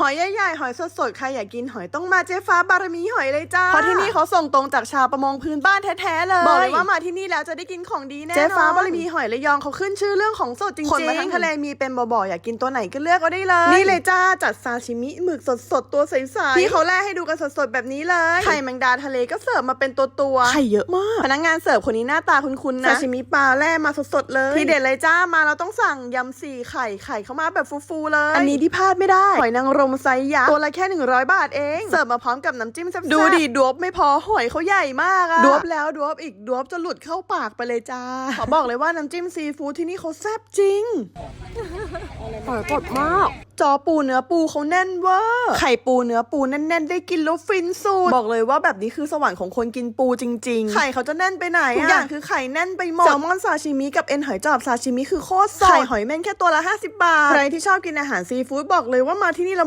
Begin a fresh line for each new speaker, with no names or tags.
หอยใหญ่ๆ หอยสดๆ ใครอยากกินหอยต้องมาเจ๊ฟ้าบารมีหอยเลยจ้า เพราะที่นี่เขาส่งตรงจากชาวประมงพื้นบ้านแท้ๆเลย บอกเลยว่ามาที่นี่แล้วจะได้กินของดีแน่นอน เจ๊ฟ้าบารมีหอยระยองเขาขึ้นชื่อเรื่องของสดจริงๆ คนมาทั้งทะเลมีเป็นบ่อๆ อยากกินตัวไหนก็เลือกเอาได้เลย นี่เลยจ้าจัดซาชิมิหมึกสดๆ ตัวใสๆ ที่เขาแล่ให้ดูกันสดๆ แบบนี้เลย ไข่แมงดาทะเลก็เสิร์ฟมาเป็นตัวๆ ไข่เยอะมาก พนักงานเสิร์ฟคนนี้หน้าตาคุ้นๆ นะ ซาชิมิปลาแล่มาสดๆ เลย ที่เด็ดเลยจ้า มาเราต้องสั่งยำสี่ไข่ ไข่เข้ามาแบบฟูๆ เลย อันนี้ที่พลาดไม่ได้ หอยนางรมไซส์ยักษ์ตัวละแค่ 100 บาทเอง เสิร์ฟมาพร้อมกับน้ำจิ้มแซ่บๆดูดิดวบไม่พอหอยเขาใหญ่มากอะดวบแล้วดวบอีกดวบจะหลุดเข้าปากไปเลยจ้าขอบอกเลยว่าน้ำจิ้มซีฟู้ดที่นี่เขาแซ่บจริง
หอยสดมาก
จอปูเนื้อปูเขาแน่นเวอร์ไข่ปูเนื้อปูแน่นๆ ได้กินแล้วฟินสุดบอกเลยว่าแบบนี้คือสวรรค์ของคนกินปูจริง ๆ ไข่เขาจะแน่นไปไหนทุกอย่างคือไข่แน่นไปหมดแซลมอนซาชิมิกับเอ็นหอยจอบซาชิมิคือโคตรสดไข่หอยแม่งแค่ตัวละ 50 บาท ใครที่ชอบกินอาหารซีฟู้ดบอกเลยว่ามาที่นี่เราไม่